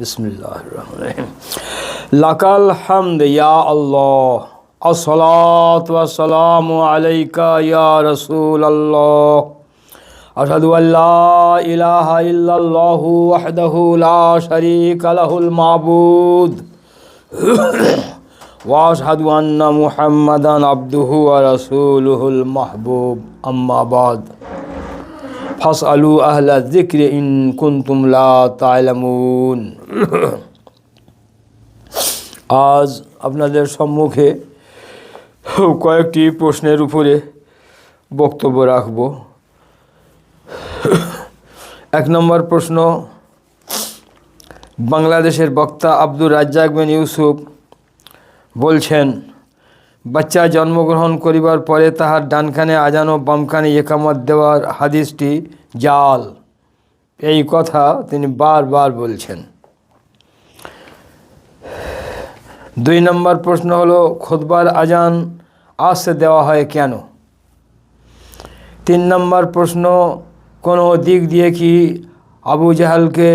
بسم الله الرحمن الرحيم لك الحمد يا الله الصلاة والسلام عليك يا رسول الله أشهد أن لا إله إلا الله وحده لا شريك له المعبود وأشهد أن محمدا عبده ورسوله المحبوب أما بعد ফস আলু আহলা জিক্রে ইন কুন্তুমলা তাইলামুন আজ আপনাদের সম্মুখে কয়েকটি প্রশ্নের উপরে বক্তব্য রাখব। এক নম্বর প্রশ্ন, বাংলাদেশের বক্তা আব্দুর রাজ্জাক বিন ইউসুফ বলছেন বাচ্চা জন্মগ্রহণ করিবার পরে তাহার ডানখানে আজান ও বামখানে একামত দেওয়ার হাদিসটি জাল। এই কথা তিনি বারবার বলছেন। দুই নম্বর প্রশ্ন হলো, খোদবার আজান আসতে দেওয়া হয় কেন? তিন নম্বর প্রশ্ন, কোনো দিক দিয়ে কি আবু জাহালকে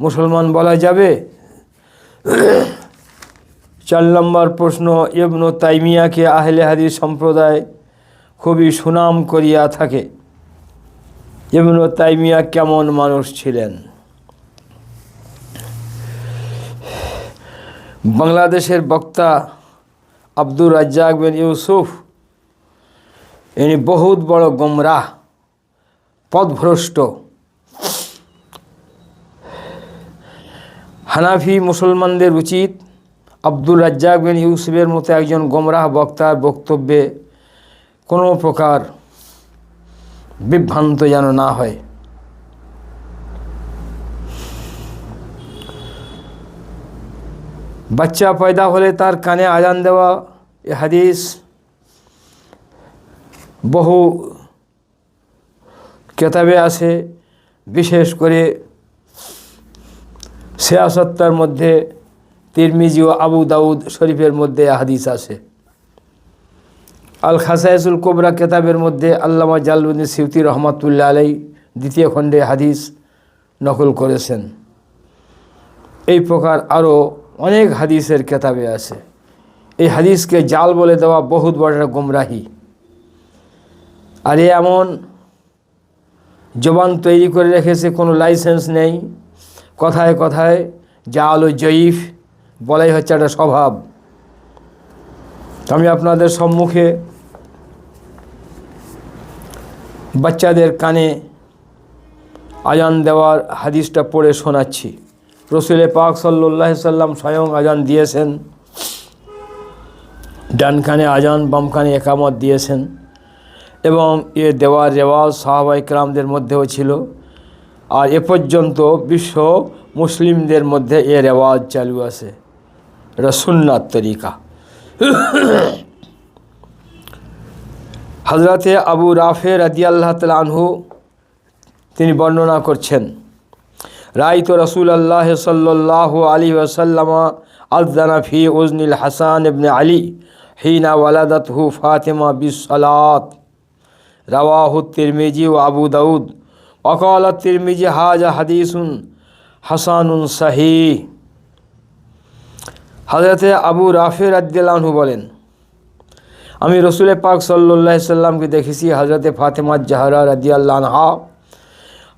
মুসলমান বলা যাবে? চার নম্বর প্রশ্ন, ইবনু তাইমিয়াকে আহলে হাদিস সম্প্রদায় খুবই সুনাম করিয়া থাকে। ইবনু তাইমিয়া কেমন মানুষ ছিলেন? বাংলাদেশের বক্তা আব্দুর রাজ্জাক বিন ইউসুফ, ইনি বহুত বড় গোমরাহ পদভ্রষ্ট হানাফি মুসলমানদের উচিত আব্দুর রাজ্জাক বিন ইউসুফের মতো একজন গোমরাহ বক্তার বক্তব্যে কোনো প্রকার বিভ্রান্ত যেন না হয়। বাচ্চা পয়দা হলে তার কানে আজান দেওয়া, এ হাদিস বহু কেতাবে আছে, বিশেষ করে সিয়াসত্তার মধ্যে তিরমিজি ও আবু দাউদ শরীফের মধ্যে হাদিস আছে। আল খাসাইসুল কোবরা কেতাবের মধ্যে আল্লামা জালুদ্দিন সিউতি রহমাতুল্লাহ আলাই দ্বিতীয় খণ্ডে হাদিস নকল করেছেন। এই প্রকার আরও অনেক হাদিসের কেতাবে আছে। এই হাদিসকে জাল বলে দেওয়া বহুত বড় গোমরাহি। আর এ এমন জবান তৈরি করে রেখেছে, কোনো লাইসেন্স নেই। কথায় কথায় জাল ও জয়ীফ বলাই হচ্ছে একটা স্বভাব। আমি আপনাদের সম্মুখে বাচ্চাদের কানে আজান দেওয়ার হাদিসটা পড়ে শোনাচ্ছি। রসুলে পাক সাল্লাহ সাল্লাম স্বয়ং আজান দিয়েছেন। ডান কানে আজান, বাম কানে একামত দিয়েছেন এবং এ দেওয়ার রেওয়াজ সাহাবাই ক্রামদের মধ্যেও ছিল। আর এ পর্যন্ত বিশ্ব মুসলিমদের মধ্যে এ রেওয়াজ চালু আছে। এটা সুন্নাত তরিকা। হজরতে আবু রাফে রাদি আল্লাহ আনহু তিনি বর্ণনা করছেন, রাইত রসুল আল্লাহ সাল্লাহ আলী ওসাল্লামা আলদানা ফি উজনিল হাসান ইবনে আলী হিনা ওয়ালাদত হু ফাতেমা বিসলাত রওয়াহু তিরমিজি ও আবু দাউদ। অকাল তিরমিজি হাজা হাদিসুন হাসানুন সাহি হজরতে আবু রাফে রাদ্দালহু বলেন, আমি রসুল পাক সাল্লাহ সাল্লামকে দেখেছি হজরতে ফাতেমা জাহরা রাদিয়াল্লাহ আনহা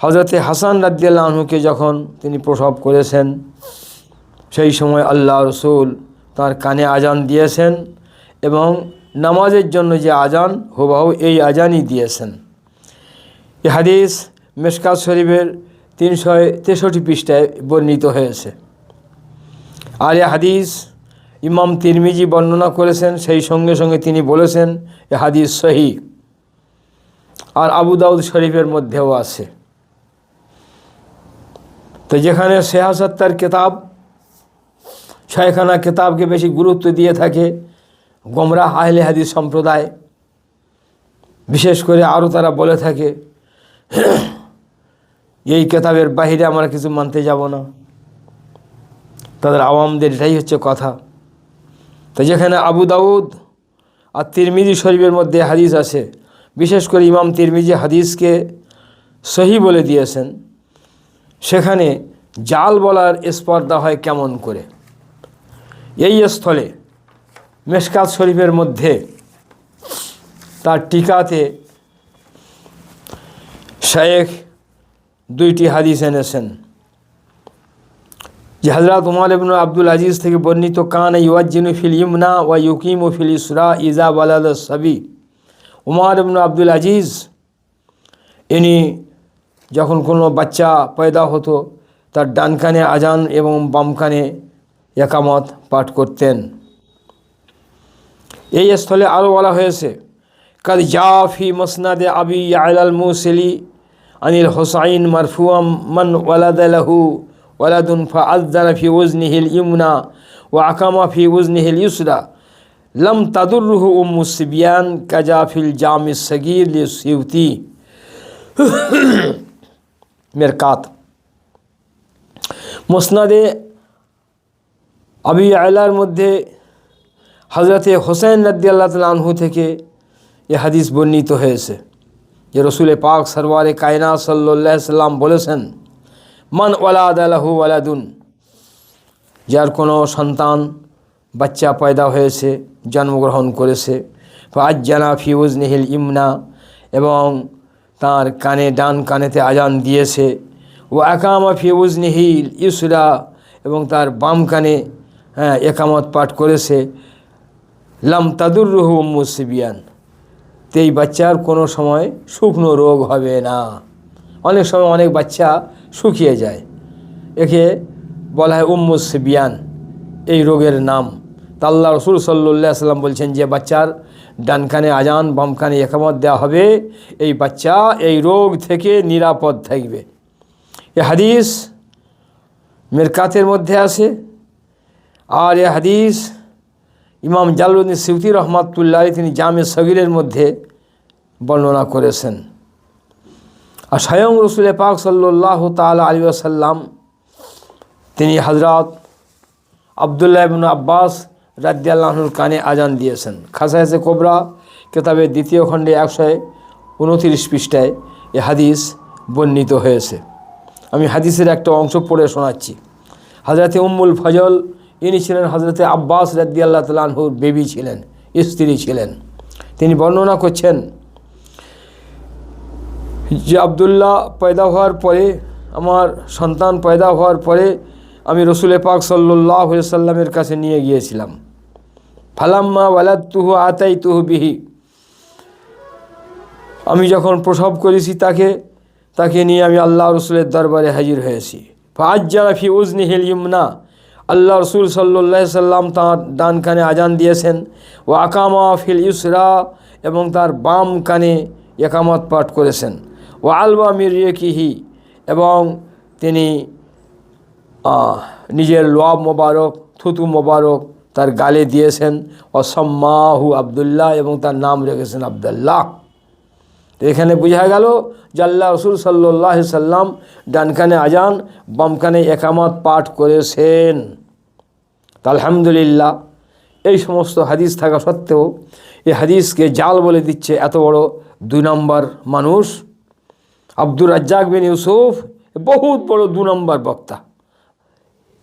হজরতে হাসান রাদ্দালহুকে যখন তিনি প্রসব করেছেন, সেই সময় আল্লাহ রসুল তার কানে আজান দিয়েছেন এবং নামাজের জন্য যে আজান, হুবাহু এই আজানই দিয়েছেন। এ হাদিস মেশকাত শরীফের তিনশো তেষট্টি পৃষ্ঠায় বর্ণিত হয়েছে। আর এ হাদিস, ইমাম তিরমিজি বর্ণনা করেছেন, সেই সঙ্গে সঙ্গে তিনি বলেছেন, এ হাদিস সহি। আর আবু দাউদ শরীফের মধ্যেও আছে। তো যেখানে সেহাসত্তার কেতাব ছয়খানা কেতাবকে বেশি গুরুত্ব দিয়ে থাকে গোমরা আহলে হাদিস সম্প্রদায়, বিশেষ করে আরও তারা বলে থাকে, এই কেতাবের বাহিরে আমরা কিছু মানতে যাব না। তাদের আওয়ামদের এটাই হচ্ছে কথা। তো যেখানে আবু দাউদ আর তিরমিজি শরীফের মধ্যে হাদিস আছে, বিশেষ করে ইমাম তিরমিজি হাদিসকে সহি বলে দিয়েছেন, সেখানে জাল বলার স্পর্ধা হয় কেমন করে? এই স্থলে মেশকাত শরীফের মধ্যে তার টিকাতে শেখ দুইটি হাদিস এনেছেন। যে হজরত উমার ইবনু আব্দুল আজিজ থেকে বর্ণিত, কান ইউজ্জিনু ফিল ইমনা ওয়া ইউকিম ফিল ইসরা ইজা ওয়ালাদ সাবি। উমার ইবনু আব্দুল আজিজ, ইনি যখন কোনো বাচ্চা পয়দা হতো, তার ডান কানে আজান এবং বাম কানে একামত পাঠ করতেন। এই স্থলে আরও বলা হয়েছে, কাদ জাফি মসনাদে আবি আলাল মুসলি আনিল হোসাইন মারফুয়াম মান ওয়ালাদ লাহু ওয়ালাদুন ফা আজানা ফি উজনিহিল ইমনা ও আকামা ফি উজনিহিল ইউসরা লম তাদুরুহু উম্মু সিবিয়ান কাজাফিল জামি সগীর সিউতি। মেরকাত। মোসনাদে আবি আয়লার মধ্যে হজরতে হোসেন রদ্দি আল্লাহ তাল আনহু থেকে এ হাদিস বর্ণিত হয়েছে। যে রসুল পাক সরওয়ারে কায়না সাল্লাহ সাল্লাম বলেছেন মান ওয়ালাদ আলাহু ওয়ালাদুন। যার কোনো সন্তান, বাচ্চা পয়দা হয়েছে, জন্মগ্রহণ করেছে ফাজ্জানা ফিউজ নিহিল ইমনা, এবং তার কানে, ডান কানেতে আজান দিয়েছে ও একামা ফিউজ নিহিল ইসরা, এবং তার বাম কানে হ্যাঁ একামত পাঠ করেছে, লাম তাদুররুহু মুসিবিয়ান। তেই বাচ্চার কোনো সময় শুকনো রোগ হবে না। অনেক সময় অনেক বাচ্চা শুকিয়ে যায়। একে বলা হয় উম্মুসিবিয়ান এই রোগের নাম। তাল্লা রসুল সাল্লাহ সাল্লাম বলছেন, যে বাচ্চার ডান কানে আজান বাম কানে একামত দেওয়া হবে, এই বাচ্চা এই রোগ থেকে নিরাপদ থাকবে। এ হাদিস মেরকাতের মধ্যে আছে। আর এ হাদিস ইমাম জালুদ্দিন সিউতি রহমাতুল্লাহ তিনি জামে সগিরের মধ্যে বর্ণনা করেছেন। আর স্বয়ং রসুল পাক সাল্লাহ তাল আলী আসাল্লাম তিনি হজরত আবদুল্লাহ ইবন আব্বাস রাদ্দাল্লাহনুর কানে আজান দিয়েছেন। খাসাহেসে কোবরা কেতাবের দ্বিতীয় খণ্ডে একশো উনতিরিশ পৃষ্ঠায় এ হাদিস বর্ণিত হয়েছে। আমি হাদিসের একটা অংশ পড়ে শোনাচ্ছি। হজরতে উম্মুল ফজল, ইনি ছিলেন হজরতে আব্বাস রাদ্দি আল্লাহ তালাহুর বেবি ছিলেন, স্ত্রী ছিলেন। তিনি বর্ণনা করছেন যে আবদুল্লাহ পয়দা হওয়ার পরে, আমার সন্তান পয়দা হওয়ার পরে আমি রসুল পাক সাল্লাহ সাল্লামের কাছে নিয়ে গিয়েছিলাম। ফালাম্মা ওয়ালাদ তুহু আতাই তুহু বিহি। আমি যখন প্রসব করেছি তাকে তাকে নিয়ে আমি আল্লাহ রসুলের দরবারে হাজির হয়েছি। ফাজ্জানা ফি উজনি ইমনা। আল্লাহ রসুল সাল্লাহ সাল্লাম তাঁর ডান কানে আজান দিয়েছেন। ও আকামা ফিল ইউসরা এবং তার বাম কানে একামত পাঠ করেছেন। ও আলবা মিরিয়েকিহি এবং তিনি নিজের লোয়াব মোবারক, থুতু মোবারক তার গালে দিয়েছেন। অসম্মাহু আবদুল্লাহ এবং তার নাম রেখেছেন আবদুল্লাহ। এখানে বোঝা গেল যে আল্লাহ রসুল সাল্লাহ সাল্লাম ডানকানে আজান, বামকানে একামত পাঠ করেছেন। আলহামদুলিল্লাহ, এই সমস্ত হাদিস থাকা সত্ত্বেও, এই হাদিসকে জাল বলে দিচ্ছে এত বড় দুই নম্বর মানুষ। আব্দুর রাজ্জাক বিন ইউসুফ, বহুত বড় দু নম্বর বক্তা।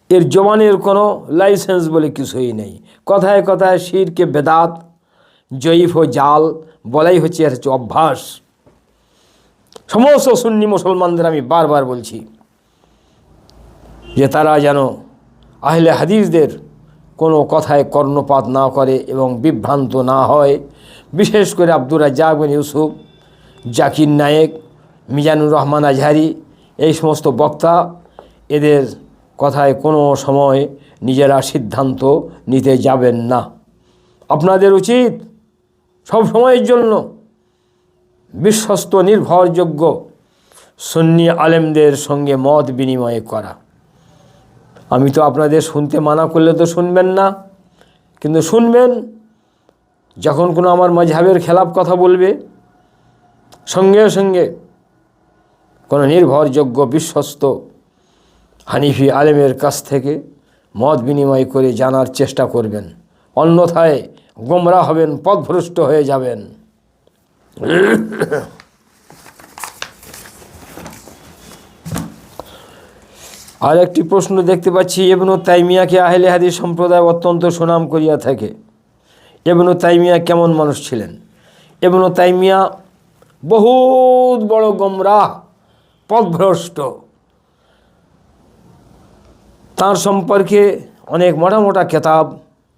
এর জমানের কোনো লাইসেন্স বলে কিছুই নেই। কথায় কথায় শিরকে বেদাত, জয়ীফ ও জাল বলাই হচ্ছে এর হচ্ছে অভ্যাস। সমস্ত সুন্নি মুসলমানদের আমি বারবার বলছি যে তারা যেন আহলে হাদিসদের কোনো কথায় কর্ণপাত না করে এবং বিভ্রান্ত না হয়। বিশেষ করে আব্দুর রাজ্জাক বিন ইউসুফ, জাকির নায়েক মিজানুর রহমান আজহারি, এই সমস্ত বক্তা, এদের কথায় কোনো সময় নিজেরা সিদ্ধান্ত নিতে যাবেন না। আপনাদের উচিত সব সময়ের জন্য বিশ্বস্ত, নির্ভরযোগ্য সুন্নি আলেমদের সঙ্গে মত বিনিময় করা। আমি তো আপনাদের শুনতে মানা করলে তো শুনবেন না, কিন্তু শুনবেন যখন কোনো আমার মজহাবের খেলাপ কথা বলবে, সঙ্গে সঙ্গে কোনো নির্ভরযোগ্য বিশ্বস্ত হানিফি আলেমের কাছ থেকে মত বিনিময় করে জানার চেষ্টা করবেন। অন্যথায় গোমরা হবেন, পথভ্রষ্ট হয়ে যাবেন। আর একটি প্রশ্ন দেখতে পাচ্ছি এবনু তাইমিয়াকে আহলে হাদিস সম্প্রদায় অত্যন্ত সুনাম করিয়া থাকে। এবনু তাইমিয়া কেমন মানুষ ছিলেন? এবনু তাইমিয়া বহুত বড় গমরাহ। পথভ্রষ্ট। তার সম্পর্কে অনেক মোটা মোটা কেতাব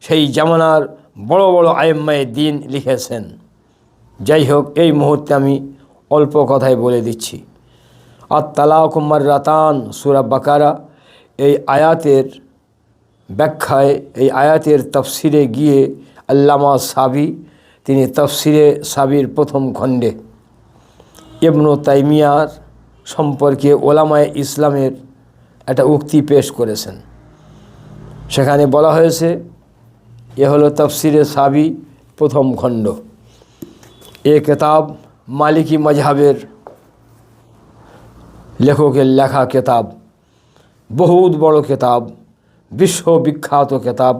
সেই জামানার বড় বড় আয়েম্মায় দিন লিখেছেন। যাই হোক, এই মুহূর্তে আমি অল্প কথায় বলে দিচ্ছি। আর তালা কুমার রাতান সুরা বাকারা। এই আয়াতের ব্যাখ্যায়, এই আয়াতের তফসিরে গিয়ে আল্লামা সাবি, তিনি তফসিরে সাবির প্রথম খণ্ডে। ইবনু তাইমিয়ার সম্পর্কে ওলামায় ইসলামের একটা উক্তি পেশ করেছেন। সেখানে বলা হয়েছে, এ হলো তফসিরে সাবি প্রথম খণ্ড। এ কেতাব মালিকি মজহাবের লেখকের লেখা কেতাব, বহুত বড় কেতাব, বিশ্ববিখ্যাত কেতাব,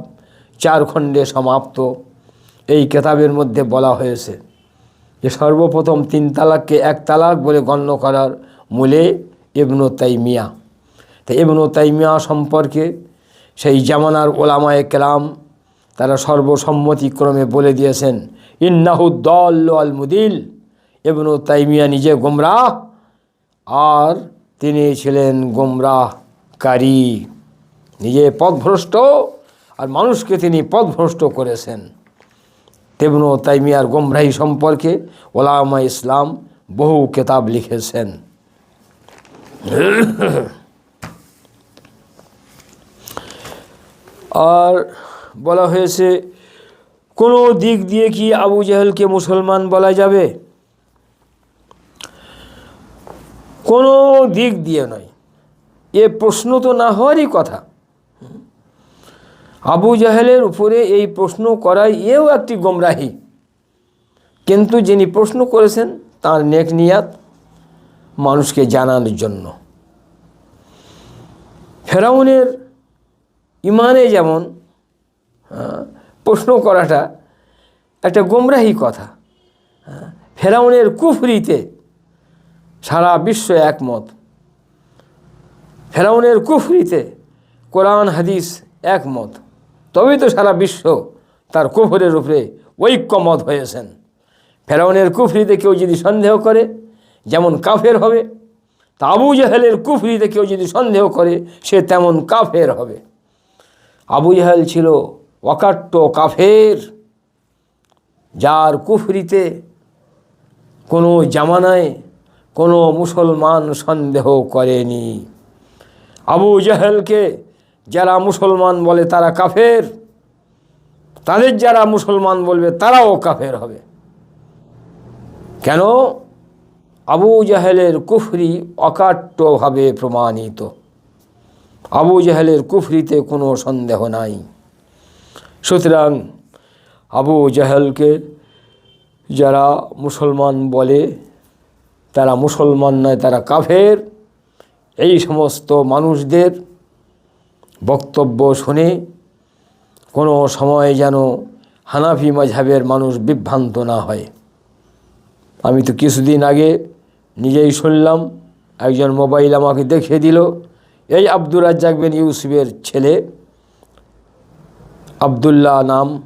চার খণ্ডে সমাপ্ত। এই কেতাবের মধ্যে বলা হয়েছে যে, সর্বপ্রথম তিন তালাককে এক তালাক বলে গণ্য করার মূলে ইবনু তাইমিয়া। তো ইবনু তাইমিয়া সম্পর্কে সেই জামানার ওলামায়ে কেরাম তারা সর্বসম্মতিক্রমে বলে দিয়েছেন ইন্নাহুদ্দল আল মুদিল। ইবনু তাইমিয়া নিজে গোমরাহ, আর তিনি ছিলেন গোমরাহকারী। নিজে পথভ্রষ্ট আর মানুষকে তিনি পথভ্রষ্ট করেছেন। তেমনও তাইমিয়ার গোমরাহি সম্পর্কে ওলামা ইসলাম বহু কেতাব লিখেছেন। আর বলা হয়েছে, কোনো দিক দিয়ে কি আবু জাহেলকে মুসলমান বলা যাবে? কোনো দিক দিয়ে নয়। এ প্রশ্ন তো না হওয়ারই কথা। আবু জাহেলের উপরে এই প্রশ্ন করাই এও একটি গোমরাহি। কিন্তু যিনি প্রশ্ন করেছেন, তার নেক নিয়াত মানুষকে জানানোর জন্য। ফেরাউনের ইমানে যেমন হ্যাঁ, প্রশ্ন করাটা একটা গোমরাহি কথা। হ্যাঁ, ফেরাউনের কুফরিতে সারা বিশ্ব একমত। ফেরাউনের কুফরিতে কোরআন হাদিস একমত। তবেই তো সারা বিশ্ব তার কুফরের উপরে ঐক্যমত হয়েছেন। ফেরাউনের কুফরিতে কেউ যদি সন্দেহ করে যেমন কাফের হবে, তা আবু জাহেলের কুফরিতে কেউ যদি সন্দেহ করে, সে তেমন কাফের হবে। আবু জাহেল ছিল অকাট্য কাফের, যার কুফরিতে কোনো জামানায় কোনো মুসলমান সন্দেহ করেনি। আবু জাহেলকে যারা মুসলমান বলে তারা কাফের, তাদের যারা মুসলমান বলবে তারাও কাফের হবে। কেন? আবু জাহেলের কুফরি অকাট্যভাবে প্রমাণিত। আবু জাহেলের কুফরিতে কোনো সন্দেহ নাই। সুতরাং আবু জাহেলকে যারা মুসলমান বলে, তারা মুসলমান নয়, তারা কাফের। এই সমস্ত মানুষদের বক্তব্য শুনে কোনো সময় যেন হানাফি মাঝাবের মানুষ বিভ্রান্ত না হয়। আমি তো কিছুদিন আগে নিজেই শুনলাম, একজন মোবাইল আমাকে দেখিয়ে দিল, এই আব্দুর রাজ্জাক বিন ইউসুফের ছেলে। আবদুল্লাহ নাম,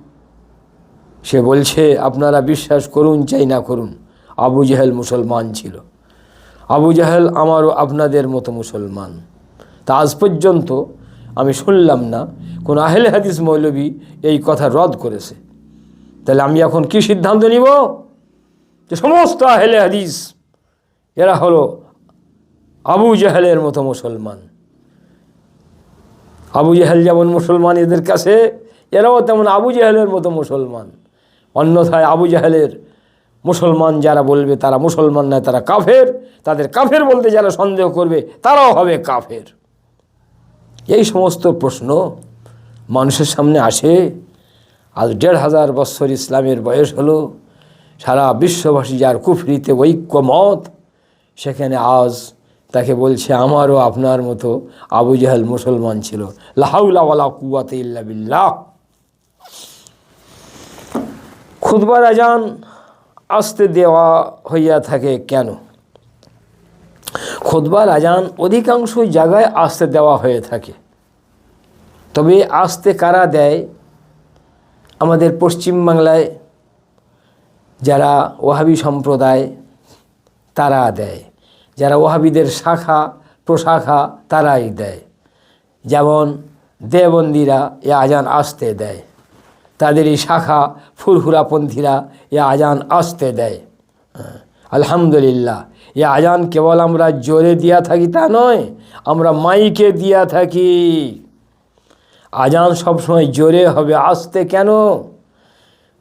সে বলছে, আপনারা বিশ্বাস করুন, চাই না করুন। আবু জাহেল মুসলমান ছিল। আবু জাহেল আমারও আপনাদের মতো মুসলমান। তা আজ পর্যন্ত আমি শুনলাম না, কোন আহলে হাদিস মৌলবী এই কথা রদ করেছে। তাহলে আমি এখন কি সিদ্ধান্ত নিব? যে সমস্ত আহলে হাদিস এরা হলো আবু জাহেলের মতো মুসলমান। আবু জাহেল যেমন মুসলমান এদের কাছে, এরাও তেমন আবু জাহেলের মতো মুসলমান। অন্যথায় আবু জাহেলের মুসলমান যারা বলবে তারা মুসলমান নয়, তারা কাফের। তাদের কাফের বলতে যারা সন্দেহ করবে তারাও হবে কাফের। এই সমস্ত প্রশ্ন মানুষের সামনে আসে। আজ দেড় হাজার বৎসর ইসলামের বয়স হলো, সারা বিশ্ববাসী যার কুফরিতে ঐক্যমত সেখানে আজ তাকে বলছে, আমারও আপনার মতো আবু জাহেল মুসলমান ছিল। লাহাউলা কুয়াতে ইল্লা বিল্লাহ। খুদবার আজান আসতে দেওয়া হইয়া থাকে কেন? খোদবার আজান অধিকাংশ জায়গায় আসতে দেওয়া হয়ে থাকে। তবে আসতে কারা দেয়? আমাদের পশ্চিমবাংলায় যারা ওহাবি সম্প্রদায় তারা দেয়। যারা ওহাবিদের শাখা প্রশাখা তারাই দেয়। যেমন দেবন্দিরা এ আজান আসতে দেয়। তাদের এই শাখা ফুরহুরাপন্থীরা এ আজান আসতে দেয়। হ্যাঁ, আলহামদুলিল্লাহ এ আজান কেবল আমরা জোরে দিয়া থাকি তা নয় আমরা মাইকে দিয়া থাকি। আজান সবসময় জোরে হবে আসতে কেন?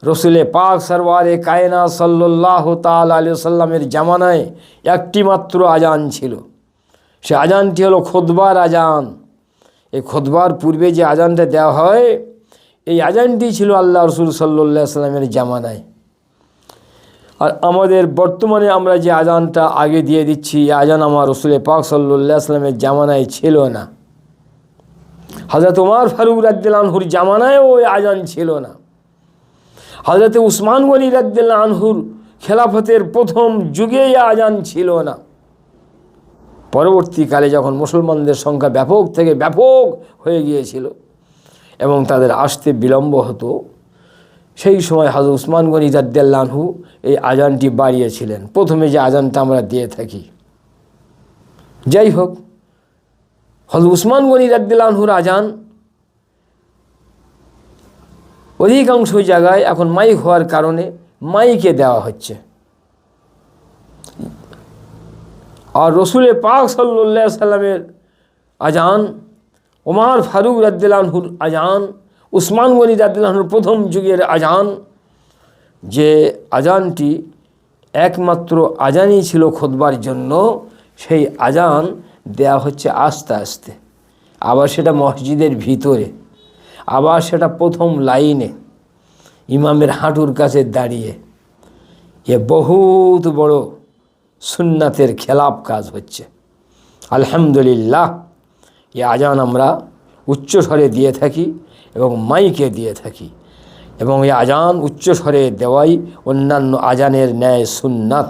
রসুলে পাক সরওয়ারে কায়না সাল্লাহ তাল আলী সাল্লামের জামানায় একটি মাত্র আজান ছিল। সে আজানটি হলো খোদবার আজান। এই খোদবার পূর্বে যে আজানটা দেওয়া হয়, এই আজানটি ছিল আল্লাহ রসুল সাল্লাহ সাল্লামের জামানায়। আর আমাদের বর্তমানে আমরা যে আজানটা আগে দিয়ে দিচ্ছি, এই আজান আমার রসুলে পাক সাল্লাহ সাল্লামের জামানায় ছিল না। হজরত উমার ফারুক রাদ্দিলানহুর জামানায়ও ওই আজান ছিল না। হজরত উসমান গনি রাদ্দিল্লা আনহুর খেলাফতের প্রথম যুগে আজান ছিল না। পরবর্তীকালে যখন মুসলমানদের সংখ্যা ব্যাপক থেকে ব্যাপক হয়ে গিয়েছিল এবং তাদের আসতে বিলম্ব হতো, সেই সময় হাজর উসমান গনি রাদ্দাল্লাহু এই আজানটি বাড়িয়েছিলেন। প্রথমে যে আজানটা আমরা দিয়ে থাকি। যাই হোক হজর উসমান গনি রাদ্দাল্লাহুর আজান অধিকাংশ জায়গায় এখন মাইক হওয়ার কারণে মাইকে দেওয়া হচ্ছে। আর রসুলে পাক সাল্লাহ সাল্লামের আজান, ওমার ফারুক রাদ্দিলানহুর আজান, উসমান গনি রাদ্দিলানহুর প্রথম যুগের আজান, যে আজানটি একমাত্র আজানই ছিল খোদবার জন্য, সেই আজান দেয়া হচ্ছে আস্তে আস্তে। আবার সেটা মসজিদের ভিতরে। আবার সেটা প্রথম লাইনে ইমামের হাঁটুর কাছে দাঁড়িয়ে এ বহুত বড় সুন্নাতের খেলাপ কাজ হচ্ছে। আলহামদুলিল্লাহ, এ আজান আমরা উচ্চস্বরে দিয়ে থাকি এবং মাইকে দিয়ে থাকি এবং এই আজান উচ্চস্বরে দেওয়াই অন্যান্য আজানের ন্যায় সুন্নাত।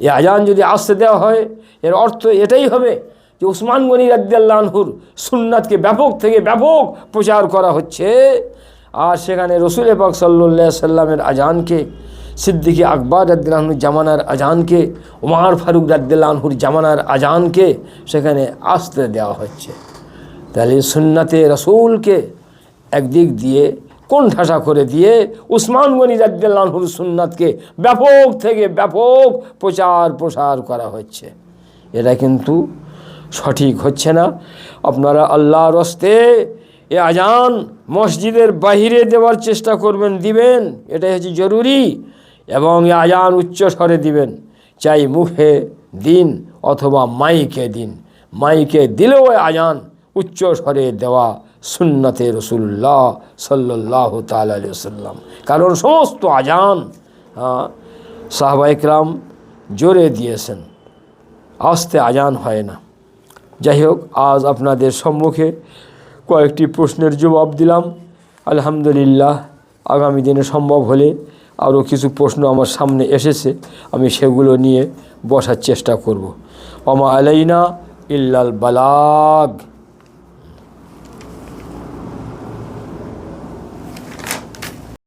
এ আজান যদি আসতে দেওয়া হয়, এর অর্থ এটাই হবে যে উসমান গনি রাদ্দাল্লাহুর সুন্নাতকে ব্যাপক থেকে ব্যাপক প্রচার করা হচ্ছে, আর সেখানে রসুল পাক সাল্লাহ সাল্লামের আজানকে, সিদ্দিকি আকবর রাদ্দাহুর জামানার আজানকে, উমার ফারুক রাদ্দাহুর জামানার আজানকে সেখানে আসতে দেওয়া হচ্ছে। তাহলে সুন্নাতে রসুলকে একদিক দিয়ে কোণঠাসা করে দিয়ে উসমান গনি রাদ্দাহুর সুন্নাতকে ব্যাপক থেকে ব্যাপক প্রচার প্রসার করা হচ্ছে। এটা কিন্তু সঠিক হচ্ছে না। আপনারা আল্লাহর রস্তে এ আজান মসজিদের বাহিরে দেওয়ার চেষ্টা করবেন, দিবেন। এটাই হচ্ছে জরুরি। এবং এ আজান উচ্চ স্বরে দিবেন। চাই মুখে দিন অথবা মাইকে দিন। মাইকে দিলেও আজান উচ্চ স্বরে দেওয়া সুন্নতে রসুল্লাহ সাল্লাহ তাল্লাম কারণ সমস্ত আজান সাহবা ইকরাম জোরে দিয়েছেন। আস্তে আজান হয় না। যাই হোক, আজ আপনাদের সম্মুখে কয়েকটি প্রশ্নের জবাব দিলাম। আলহামদুলিল্লাহ, আগামী দিনে সম্ভব হলে আরও কিছু প্রশ্ন আমার সামনে এসেছে, আমি সেগুলো নিয়ে বসার চেষ্টা করব। অমা আলাইনা ইল্লাল বালাগ।